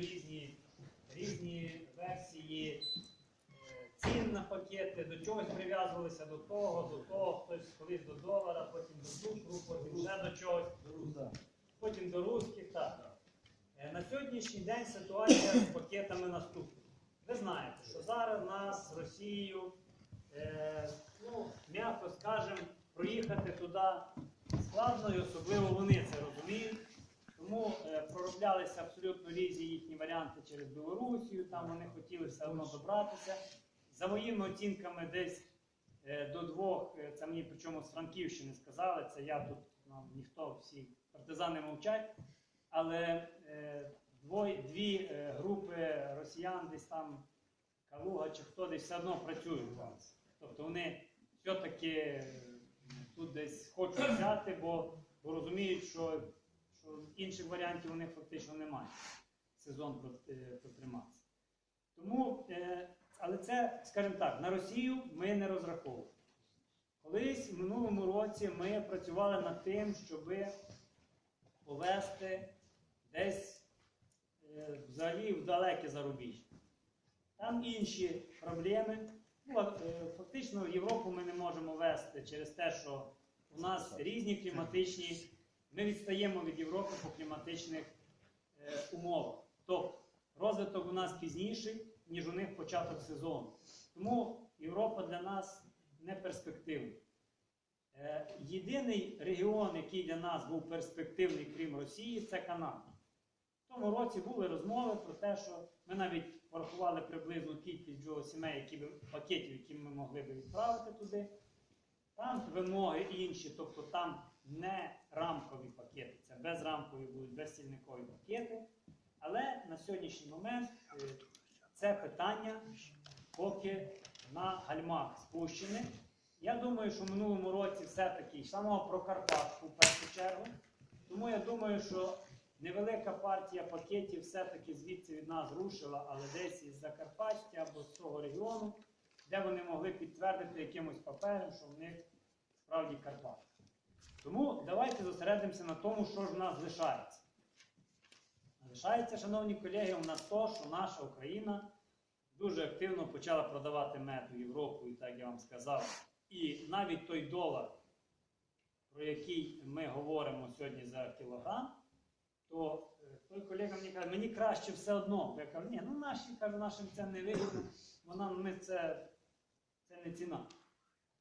різні, різні версії е, цін на пакети, до чогось прив'язувалися до того, до того, хтось колись до долара, потім до цукру, потім ще до чогось, потім до русських. Так. Е, На сьогоднішній день ситуація з пакетами наступна. Ви знаєте, що зараз нас, Росію, е, ну, м'яко скажемо, проїхати туди складно, і особливо вони це розуміють. Тому е, пророблялися абсолютно різні їхні варіанти через Білорусію, там вони хотіли все одно добратися. За моїми оцінками, десь е, до двох, е, це мені причому з Франківщини сказали, це я тут, ну, ніхто, всі партизани мовчать. Але е, двоє, дві е, групи росіян десь там, Калуга чи хто десь все одно працюють зараз. Тобто вони все-таки е, тут десь хочуть взяти, бо, бо розуміють, що, що інших варіантів у них фактично немає. Сезон е, протримався. Тому, е, але це, скажімо так, на Росію ми не розраховували. Колись в минулому році ми працювали над тим, щоби повезти десь е, взагалі в далеке зарубіжжя. Там інші проблеми. Ну, фактично в Європу ми не можемо вести через те, що у нас різні кліматичні, ми відстаємо від Європи по кліматичних е, умовах. Тобто розвиток у нас пізніший, ніж у них початок сезону. Тому Європа для нас не перспективна. Е, Єдиний регіон, який для нас був перспективний, крім Росії, це Канада. В тому році були розмови про те, що ми навіть порахували приблизну кількість сімей, які би, пакетів, які ми могли би відправити туди. Там вимоги інші, тобто там не рамкові пакети, це безрамкові будуть безстільникові пакети. Але на сьогоднішній момент е, це питання поки на гальмах спущене. Я думаю, що в минулому році все-таки йшло про Карпатську в першу чергу. Тому я думаю, що невелика партія пакетів все-таки звідси від нас рушила, але десь із Закарпаття або з того регіону, де вони могли підтвердити якимось папером, що в них справді Карпати. Тому давайте зосередимося на тому, що ж в нас лишається. Лишається, шановні колеги, у нас то, що наша Україна дуже активно почала продавати мед у Європу, і так я вам сказав. І навіть той долар, про який ми говоримо сьогодні за кілограм, то е, той колега мені каже, мені краще все одно. Я кажу, ні, ну наші кажу, нашим це не вигідно, бо нам ми це, це не ціна.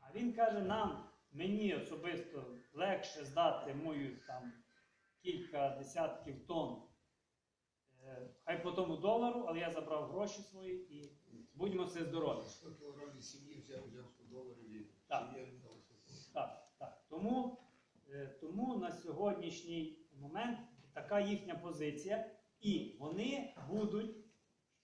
А він каже, нам, мені особисто легше здати мою там кілька десятків тонн. е, Хай по тому долару, але я забрав гроші свої і будьмо все здорові. 100 кілограмів сім'ї взяв, взяв 100 доларів Так. сім'я віддала 100 Так, так. Тому, е, тому на сьогоднішній момент така їхня позиція, і вони будуть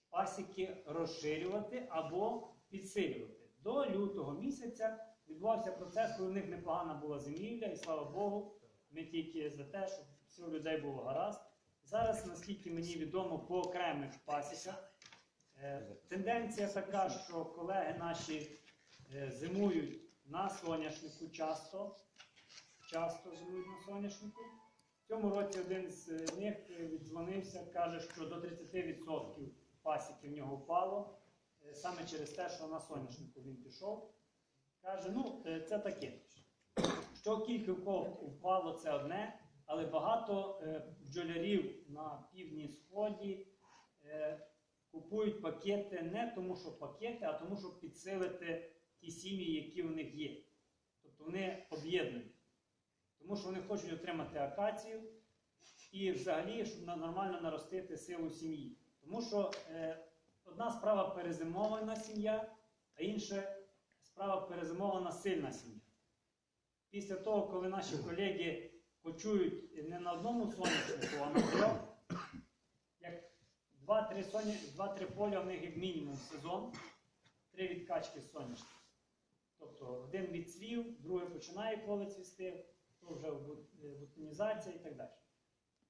пасіки розширювати або підсилювати. До лютого місяця відбувався процес, коли в них непогана була зимівля, і слава Богу, ми тільки за те, щоб все у людей було гаразд. Зараз, наскільки мені відомо, по окремих пасіках е, тенденція така, що колеги наші е, зимують на соняшнику часто. Часто зимують на соняшнику. В цьому році один з е, них віддзвонився, каже, що до 30% пасіки в нього впало, саме через те, що на соняшнику він пішов. Каже, ну е, це таке. Що кілька в кого впало, це одне, але багато е, бджолярів на півдні сході е, купують пакети не тому, що пакети, а тому, щоб підсилити ті сім'ї, які у них є. Тобто вони об'єднують. Тому що вони хочуть отримати акацію і взагалі, щоб нормально наростити силу сім'ї. Тому що одна справа перезимована сім'я, а інша справа перезимована сильна сім'я. Після того, коли наші колеги почують не на одному соняшнику, а на трьох, як два-три соня- два-три поля в них як мінімум в сезон, три відкачки соняшника. Тобто один відцвів, другий починає поле цвісти, то вже е, бутонізація і так далі.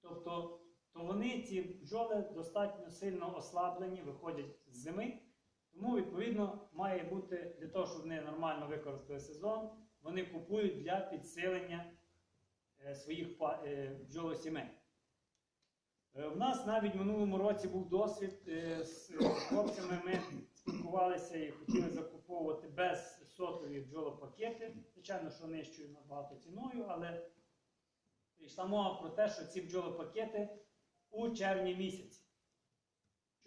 Тобто, то вони, ці бджоли, достатньо сильно ослаблені, виходять з зими. Тому, відповідно, має бути для того, щоб вони нормально використали сезон, вони купують для підсилення е, своїх е, бджолосімей. Е, В нас навіть в минулому році був досвід з хлопцями. Ми спілкувалися і хотіли закуповувати без сотові бджолопакети. Звичайно, що нижчою набагато ціною, але йшла мова про те, що ці бджолопакети у червні місяці.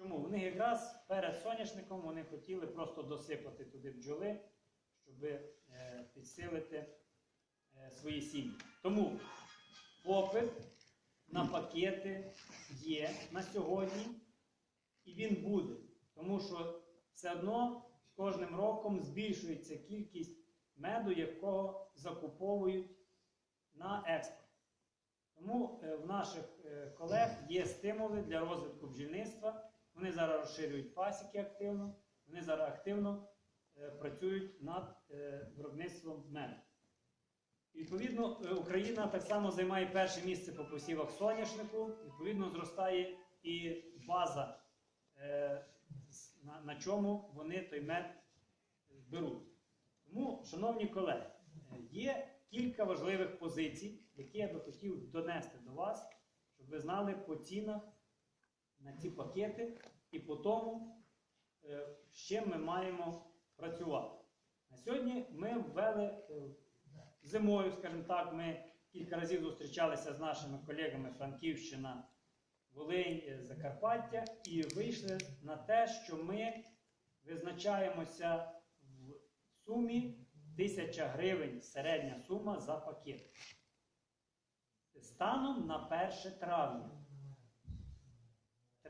Чому? Вони якраз перед соняшником вони хотіли просто досипати туди бджоли, щоб е, підсилити е, свої сім'ї. Тому попит на пакети є на сьогодні, і він буде. Тому що все одно кожним роком збільшується кількість меду, якого закуповують на експорт. Тому е, в наших колег є стимули для розвитку бджільництва. Вони зараз розширюють пасіки активно, вони зараз активно е, працюють над е, виробництвом меду. Відповідно, е, Україна так само займає перше місце по посівах соняшнику. Відповідно, зростає і база, е, на, на чому вони той мед беруть. Тому, шановні колеги, е, є кілька важливих позицій, які я би хотів донести до вас, щоб ви знали по цінах на ці пакети і по тому, е, з чим ми маємо працювати. На сьогодні ми ввели е, зимою, скажімо так, ми кілька разів зустрічалися з нашими колегами Франківщина, Волинь, е, Закарпаття і вийшли на те, що ми визначаємося в сумі 1000 гривень середня сума за пакет. Станом на 1 травня.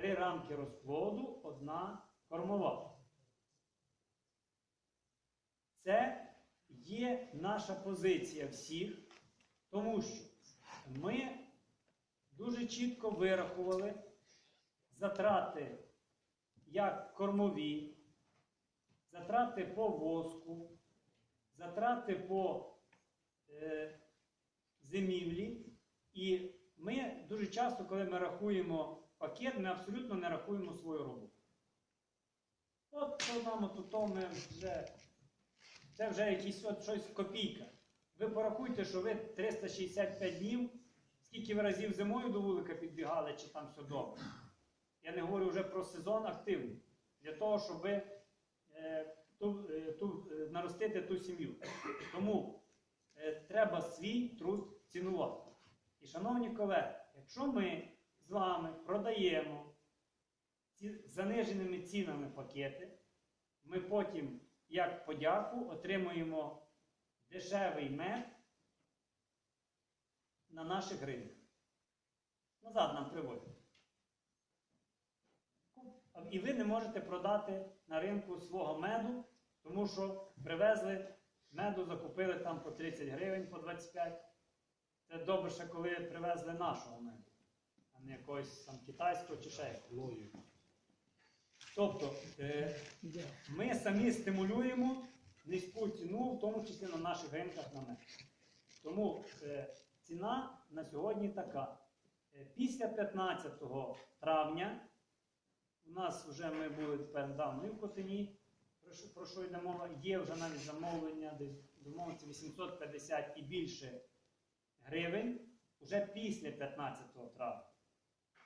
Три рамки розплоду, одна кормова. Це є наша позиція всіх, тому що ми дуже чітко вирахували затрати як кормові, затрати по воску, затрати по е, зимівлі. І ми дуже часто, коли ми рахуємо пакет, ми абсолютно не рахуємо свою роботу. От нам от то ми вже це вже якісь от щось копійка. Ви порахуйте, що ви 365 днів, скільки ви разів зимою до вулика підбігали, чи там все добре. Я не говорю вже про сезон активний, для того, щоб е, ту, е, ту, е, наростити ту сім'ю. Тому е, треба свій труд цінувати. І, шановні колеги, якщо ми з вами продаємо заниженими цінами пакети, ми потім, як подяку, отримуємо дешевий мед на наших ринках. Назад нам приводять. І ви не можете продати на ринку свого меду, тому що привезли меду, закупили там по 30 гривень, по 25. Це добре, ще коли привезли нашого меду, не якогось там китайського чи ще якогось. Тобто е, ми самі стимулюємо низьку ціну, в тому числі на наших ринках на мед. Тому е, ціна на сьогодні така. Е, Після 15 травня у нас вже ми були тепер недавно в Котині, про що йде мова, є вже навіть замовлення, десь домовиться 850 і більше гривень вже після 15 травня.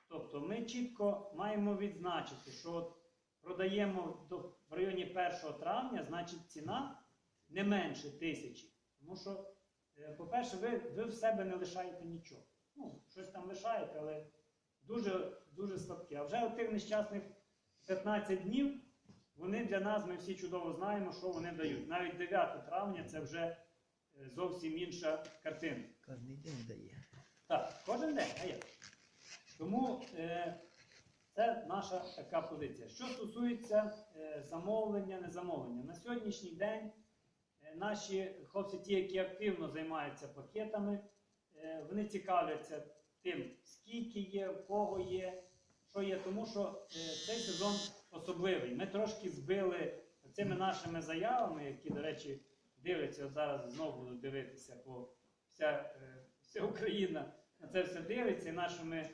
Тобто ми чітко маємо відзначити, що от продаємо в районі 1 травня, значить ціна не менше тисячі. Тому що, е, по-перше, ви, ви в себе не лишаєте нічого. Ну, щось там лишаєте, але дуже, дуже слабке. А вже у тих нещасних 15 днів вони для нас, ми всі чудово знаємо, що вони дають. Навіть 9 травня це вже е, зовсім інша картина. Кожний день дає. Так, кожен день, а як? Тому е, це наша така позиція. Що стосується е, замовлення, незамовлення, на сьогоднішній день е, наші хлопці, ті, які активно займаються пакетами, е, вони цікавляться тим, скільки є, в кого є, що є, тому що е, цей сезон особливий. Ми трошки збили цими нашими заявами, які, до речі, дивляться, от зараз знову будуть дивитися, бо вся, е, вся Україна на це все дивиться і нашими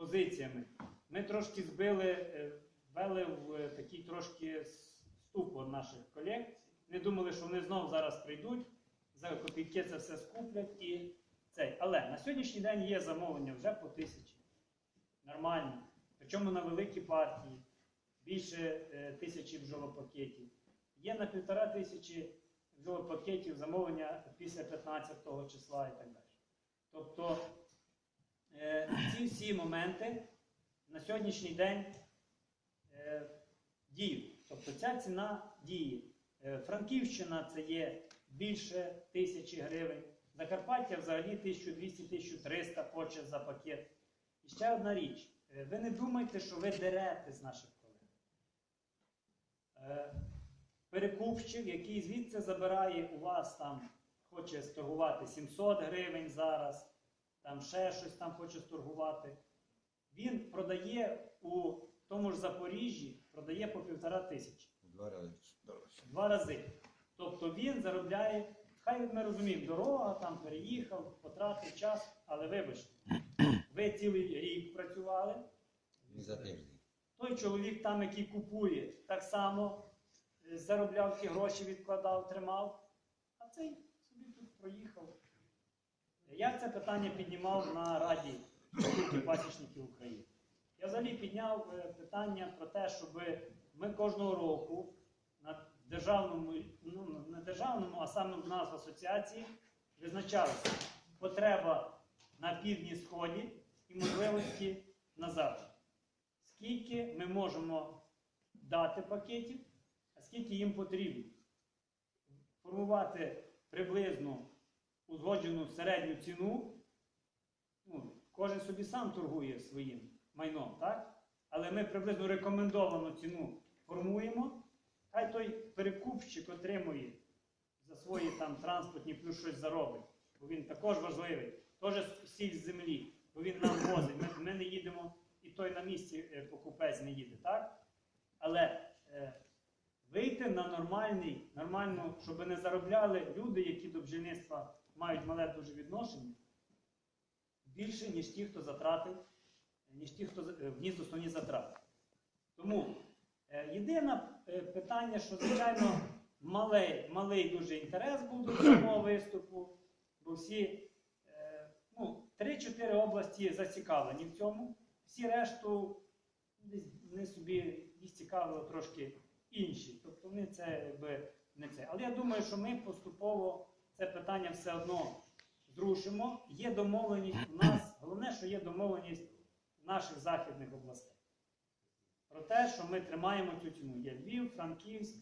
позиціями. Ми трошки збили, е, ввели в е, такий трошки ступор наших колег. Не думали, що вони знову зараз прийдуть, за копійки це все скуплять і цей. Але на сьогоднішній день є замовлення вже по тисячі. нормально. Причому на великі партії, більше е, тисячі бджолопакетів. Є на півтора тисячі бджолопакетів замовлення після 15 числа і так далі. Тобто ці всі моменти на сьогоднішній день е, діють. Тобто ця ціна діє. Е, Франківщина це є більше тисячі гривень. Закарпаття взагалі 1200-1300 хоче за пакет. І ще одна річ. Е, Ви не думайте, що ви дерете з наших колег. Е, Перекупщик, який звідси забирає у вас там, хоче сторгувати 700 гривень зараз, там ще щось там хоче сторгувати. Він продає у тому ж Запоріжжі, продає по півтора тисячі. Два рази. Два рази. Тобто він заробляє, хай ми розуміємо, дорога, там переїхав, потратив час, але вибачте, ви цілий рік працювали. Не за тиждень. Той чоловік там, який купує, так само е, заробляв ті гроші, відкладав, тримав, а цей собі тут проїхав. Я це питання піднімав на Раді пасічників України. Я взагалі підняв е, питання про те, щоб ми кожного року на державному, ну не державному, а саме в нас в асоціації визначалася потреба на півдні сході і можливості на заході. Скільки ми можемо дати пакетів, а скільки їм потрібно. Формувати приблизно узгоджену середню ціну. Ну, кожен собі сам торгує своїм майном, так? Але ми приблизно рекомендовану ціну формуємо. Хай той перекупщик отримує за свої там транспортні плюс щось заробить, бо він також важливий. Теж сіль з землі, бо він нам возить. Ми, ми не їдемо, і той на місці е, покупець не їде, так? Але е, вийти на нормальний, нормальну, щоб не заробляли люди, які до бджільництва мають мале дуже відношення, більше, ніж ті, хто затратив, ніж ті, хто е, вніс основні затрати. Тому е, єдине е, питання, що, звичайно, малий, малий дуже інтерес був до цього виступу, бо всі ну, 3-4 області зацікавлені в цьому. Всі решту вони собі їх цікавило трошки інші. Тобто вони це якби не це. Але я думаю, що ми поступово це питання все одно зрушимо. Є домовленість у нас. Головне, що є домовленість наших західних областей. Про те, що ми тримаємо цю ціну. Є Львів, Франківськ,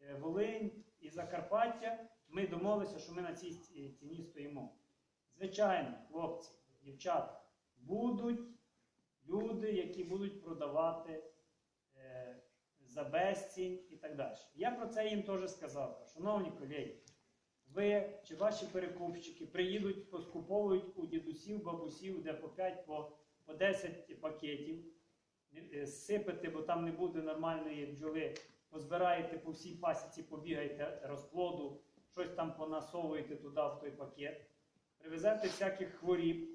е, Волинь і Закарпаття. Ми домовилися, що ми на цій ціні стоїмо. Звичайно, хлопці, дівчата, будуть люди, які будуть продавати е, за безцінь і так далі. Я про це їм теж сказав. Шановні колеги, ви чи ваші перекупщики приїдуть, поскуповують у дідусів, бабусів, де по 5, по, по 10 пакетів, е, сипете, бо там не буде нормальної бджоли, позбираєте по всій пасіці, побігаєте розплоду, щось там понасовуєте туди в той пакет, привезете всяких хворіб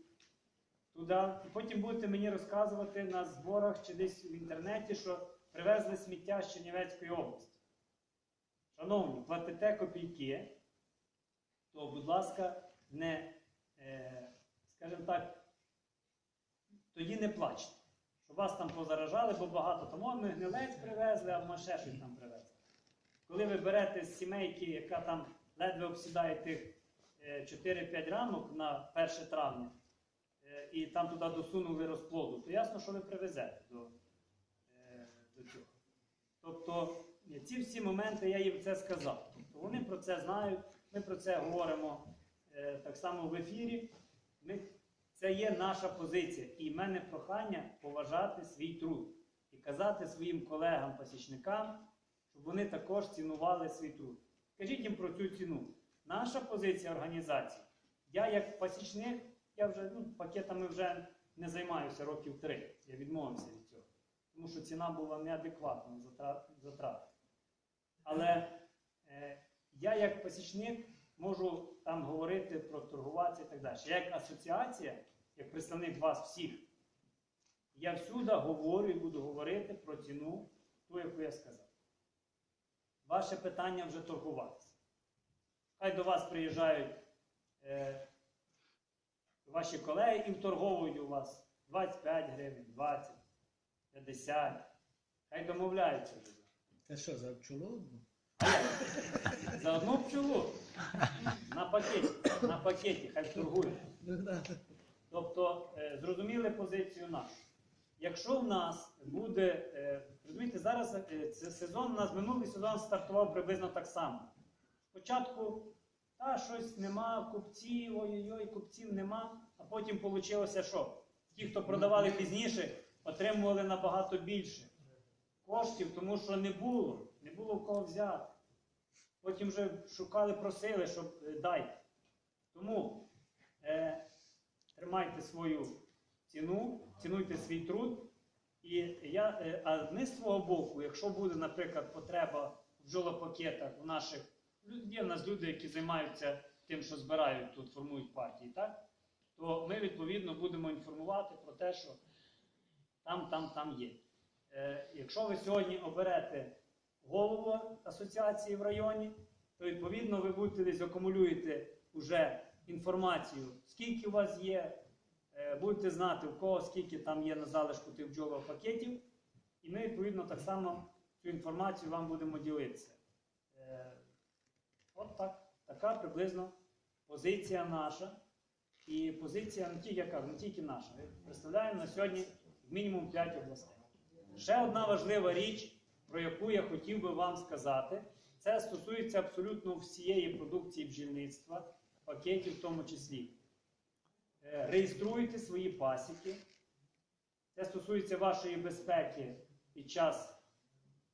туди, і потім будете мені розказувати на зборах чи десь в інтернеті, що привезли сміття з Чернівецької області. Шановні, платите копійки, то, будь ласка, не, е, скажімо так, тоді не плачте. Що вас там позаражали, бо багато там, ми гнилець привезли, а ми ще щось там привезли. Коли ви берете з сімейки, яка там ледве обсідає тих е, 4-5 рамок на 1 травня, е, і там туди досунули розплоду, то ясно, що ви привезете до, е, до цього. Тобто е, ці всі моменти я їм це сказав. Тобто вони про це знають, ми про це говоримо е, так само в ефірі. Ми, це є наша позиція. І в мене прохання поважати свій труд і казати своїм колегам-пасічникам, щоб вони також цінували свій труд. Кажіть їм про цю ціну. Наша позиція організації. Я як пасічник, я вже ну, пакетами вже не займаюся років три. Я відмовився від цього. Тому що ціна була неадекватна затрат. Але е, я як пасічник можу там говорити про торгуватися і так далі. Я як асоціація, як представник вас всіх, я всюди говорю і буду говорити про ціну, ту, яку я сказав. Ваше питання вже торгуватися. Хай до вас приїжджають е, ваші колеги і вторговують у вас 25 гривень, 20, 50. Хай домовляються. Це що, за пчолу? За одну пчелу на пакеті, на пакеті, хай торгують. Ну. Тобто е, зрозуміли позицію нашу. Якщо в нас буде, е, розумієте, зараз е, сезон, у нас минулий сезон стартував приблизно так само. Спочатку та щось нема, купців, ой-ой-ой, купців нема, а потім вийшло що? Ті, хто продавали пізніше, отримували набагато більше коштів, тому що не було, не було в кого взяти. Потім вже шукали, просили, щоб е, дайте. Тому е, тримайте свою ціну, цінуйте свій труд. І я, е, а ми з свого боку, якщо буде, наприклад, потреба в бджолопакетах у наших, є в нас люди, які займаються тим, що збирають тут, формують партії, так? то ми відповідно будемо інформувати про те, що там, там, там є. Е, якщо ви сьогодні оберете голову асоціації в районі, то відповідно ви будете десь акумулюєте вже інформацію, скільки у вас є, е, будете знати, у кого скільки там є на залишку тих бджолових пакетів, і ми відповідно так само цю інформацію вам будемо ділитися. Е, От так, така приблизно позиція наша. І позиція не тільки, я кажу, не тільки наша. Представляємо на сьогодні мінімум 5 областей. Ще одна важлива річ, про яку я хотів би вам сказати, це стосується абсолютно всієї продукції бджільництва, пакетів в тому числі. Е, Реєструйте свої пасіки. Це стосується вашої безпеки під час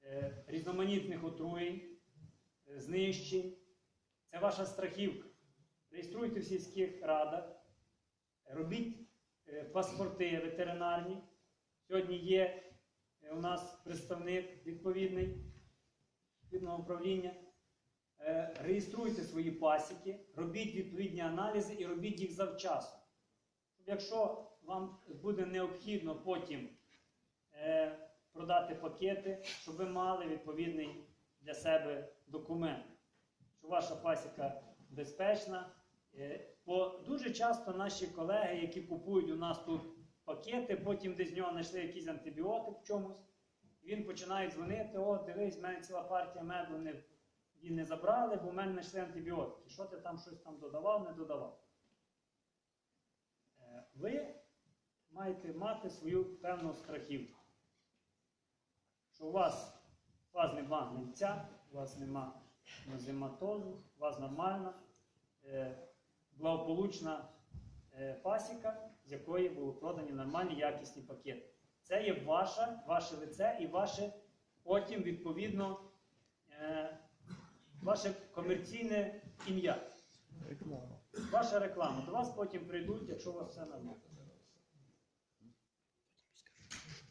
е, різноманітних отруєнь, е, знищень. Це ваша страхівка. Реєструйте в сільських радах, робіть паспорти ветеринарні. Сьогодні є у нас представник відповідний відповідного управління. Е, Реєструйте свої пасіки, робіть відповідні аналізи і робіть їх завчасно. Якщо вам буде необхідно потім е, продати пакети, щоб ви мали відповідний для себе документ, що ваша пасіка безпечна. Е, Бо дуже часто наші колеги, які купують у нас тут пакети, потім десь з нього знайшли якийсь антибіотик в чомусь, він починає дзвонити: о, дивись, в мене ціла партія меду не, її не забрали, бо в мене знайшли антибіотики. Що ти там щось там додавав, не додавав? Е, Ви маєте мати свою певну страхівку. Що у вас, у вас нема гнильця, у вас нема нозематозу, у вас нормальна, е, благополучна е, пасіка, з якої були продані нормальні якісні пакети. Це є ваша, ваше лице і ваше потім, відповідно, е, ваше комерційне ім'я. Реклама. Ваша реклама. До вас потім прийдуть, якщо у вас все нормально.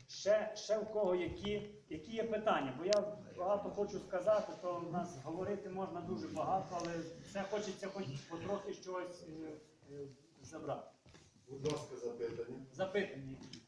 Ще, ще в кого які, які є питання? Бо я багато хочу сказати, то в нас говорити можна дуже багато, але все хочеться хоч потрохи щось е, е, забрати. Будь ласка, запитання. Запитання. які?